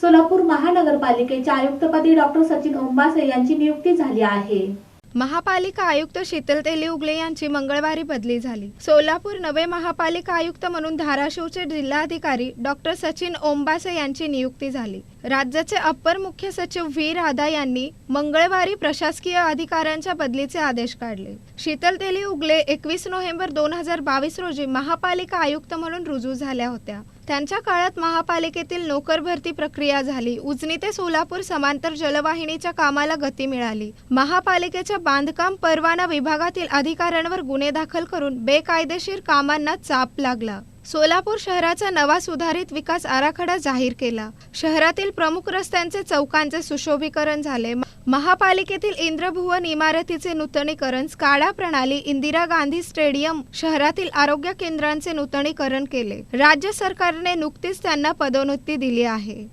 सोलापूर महानगरपालिकेच्या आयुक्तपदी डॉक्टर सचिन ओंबासे यांची नियुक्ती झाली आहे. महापालिका आयुक्त शीतल तेली उगले यांची मंगळवारी बदली झाली. सोलापूर नवे महापालिका आयुक्त म्हणून धाराशिवचे जिल्हाधिकारी डॉक्टर सचिन ओंबासे यांची नियुक्ती झाली. राज्याचे अप्पर मुख्य सचिव व्ही. राधा यांनी मंगळवारी प्रशासकीय अधिकाऱ्यांच्या बदलीचे आदेश काढले. शीतल तेली उगले एकवीस नोव्हेंबर दोन हजार बावीस रोजी महापालिका आयुक्त म्हणून रुजू झाल्या होत्या. त्यांच्या काळात महापालिकेतील नोकर भरती प्रक्रिया झाली. उजनी ते सोलापूर समांतर जलवाहिनीच्या कामाला गती मिळाली. महापालिकेच्या बांधकाम परवाना विभागातील अधिकाऱ्यांवर गुन्हे दाखल करून बेकायदेशीर कामांना चाप लागला. सोलापूर शहराचा नवा सुधारित विकास आराखडा जाहीर केला. शहरातील प्रमुख रस्त्यांचे चौकांचे सुशोभीकरण झाले. महापालिकेतील इंद्रभुवन इमारतीचे नूतनीकरण स्काडा प्रणाली इंदिरा गांधी स्टेडियम शहरातील आरोग्य केंद्रांचे नूतनीकरण केले. राज्य सरकारने नुकतीच त्यांना पदोन्नती दिली आहे.